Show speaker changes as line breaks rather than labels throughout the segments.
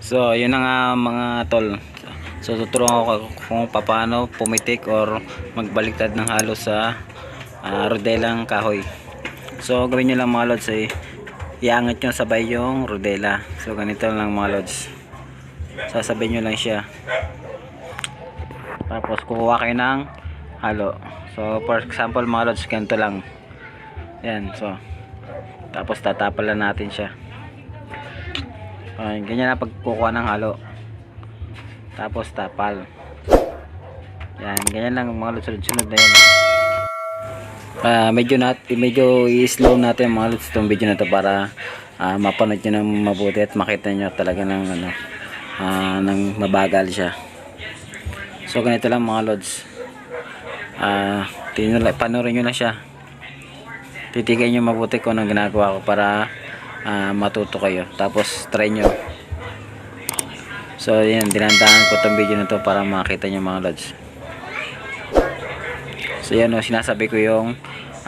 So, yun na nga mga tol. So, tuturuan ko kung paano pumitik or magbaliktad ng halo sa ah, rodelang kahoy. So, gawin nyo lang mga lods ay iangat nyo sabay yung rodela. So, ganito lang mga lods. Sasabay nyo lang siya. Tapos, kukuha kayo ng halo. So, for example mga lods, ganito lang. Yan, so. Tapos, tatapalan natin siya. Ayan, ganyan na pagkukuha ng halo. Tapos tapal. Yan, ganyan lang mga lods, sunod-sunod na yan. Ah, medyo nat medyo i-slow natin mga lods itong video na to para ah, mapanood nyo ng mabuti at makita nyo talaga ng ano ah, ng mabagal siya. So ganito lang mga lods. Tingnan lang, panoorin nyo na siya. Titigay nyo mabuti kung anong ginagawa ko para ah, matuto kayo. Tapos try nyo. So yan, dinandahan ko itong video na to para makita nyo mga lods. So yan o, sinasabi ko yung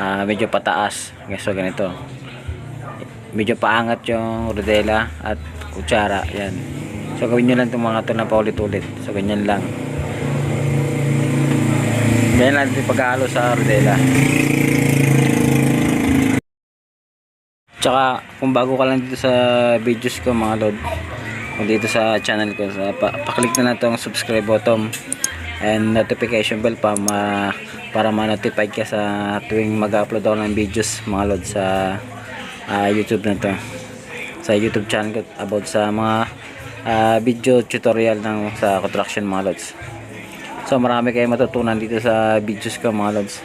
ah, medyo pataas. So ganito. Medyo paangat yung rodela at kutsara. Yan. So gawin nyo lang itong mga to na paulit-ulit. So ganyan lang. Ganyan lang paghahalo sa rodela. Tsaka kung bago ka lang dito sa videos ko mga lord kung dito sa channel ko sa, pa, paklik na lang itong subscribe button and notification bell pa ma, para ma-notify ka sa tuwing mag-upload ako ng videos mga lord sa ah, YouTube na to. Sa YouTube channel ko about sa mga ah, video tutorial ng sa construction mga lods so marami kayong matutunan dito sa videos ko mga lods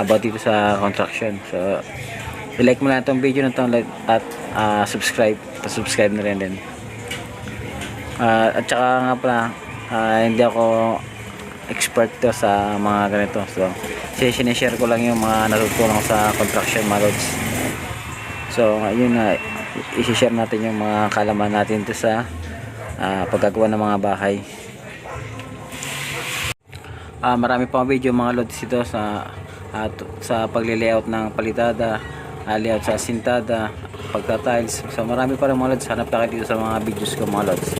about dito sa construction. So i-like mo lang itong video na to at ah, subscribe pa-subscribe na rin din. Ah, at saka nga pala ah, hindi ako expert to sa mga ganito. So sinishare ko lang yung mga natutunan ko sa construction mga lods so yun na i-share natin yung mga kalaman natin to sa ah, paggagawa ng mga bahay. Ah, marami pang video mga lods dito sa ah, t- sa pagli-layout ng palitada, ah, layout sa sintada, pagka-tiles. So marami pa rin mga lods. Hanap ka dito sa mga videos ko mga lods.